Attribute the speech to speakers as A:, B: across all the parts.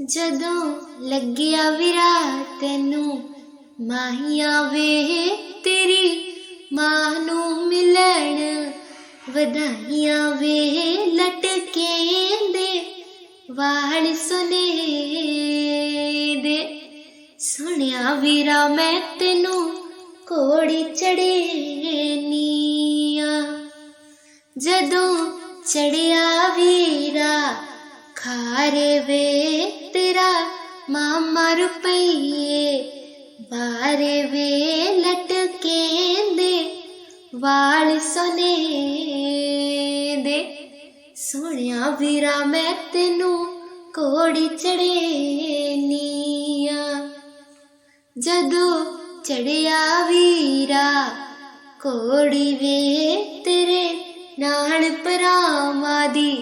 A: ਜਦੋਂ ਲੱਗਿਆ ਵਿਰਾ ਤੈਨੂੰ ਮਾਹੀਆਂ ਵੇ ਤੇਰੀ ਮਾਂ ਨੂੰ ਮਿਲਣ। ਵਧਾਈਆਂ ਵੇ ਲਟਕੇ ਦੇ ਵਾਲ ਸੁਨੇ ਦੇ ਸੁਣਿਆ ਵੀਰਾ, ਮੈਂ ਤੈਨੂੰ ਕੋੜੀ ਚੜੇ ਨੀਆ ਜਦੋਂ ਚੜਿਆ ਵੀਰਾ ਖਾਰੇ ਵੇ ਤੇਰਾ ਮਾਮਾ ਰੁਪਈਏ ਬਾਰੇ ਵੇ ਲਟਕੇ ਦੇ ਵਾਲ ਸੁਨੇ ਦੇ। ਸੋਹਣਿਆ ਵੀਰਾ ਮੈਂ ਤੈਨੂੰ ਕੋੜੀ ਚੜੇ ਜਦੋਂ ਚੜਿਆ ਵੀਰਾ ਕੋੜੀ ਵੇ ਤੇਰੇ ਨਾਲ ਪਰਾਵਾਂ ਦੀ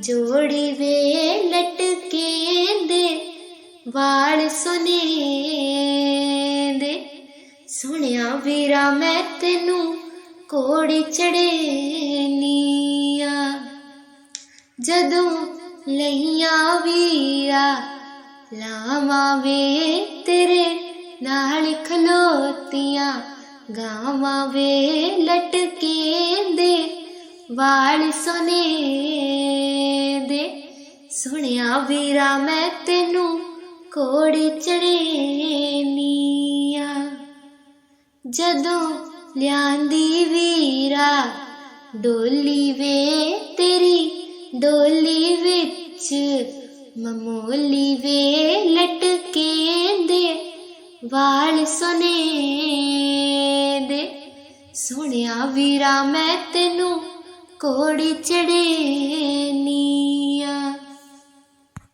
A: ਜੋੜੀ ਵੇ ਲਟਕੇ ਦੇ, ਵਾਲ ਸੁਨੇ ਦੇ। ਸੁਣਿਆ ਵੀਰਾ, ਮੈਂ ਤੈਨੂੰ ਕੋੜੀ ਚੜੇ ਨੀਆ। ਜਦੋਂ ਲਈਆਂ ਵੀਰਾ, ਲਾਵਾਂ ਵੇ ਤੇਰੇ ਨਾਲ ਖਲੋਤੀਆਂ। ਗਾਵਾਂ ਵੇ ਲਟਕੇ ਦੇ, ਵਾਲ ਸੁਨੇ ਸੁਣਿਆ ਵੀਰਾ, ਮੈਂ ਤੈਨੂੰ ਕੋੜੀ ਚੜੇ ਨੀਆ ਜਦੋਂ ਲਿਆਂਦੀ ਵੀਰਾ, ਡੋਲੀ ਵੇ ਤੇਰੀ, ਡੋਲੀ ਵਿੱਚ ਮਮੋਲੀ ਵੇ ਲਟਕੇ ਦੇ, ਵਾਲ ਸੁਨੇ ਦੇ। ਸੋਹਣਿਆ ਵੀਰਾ, ਮੈਂ ਤੈਨੂੰ ਕੋੜੀ ਚੜੇ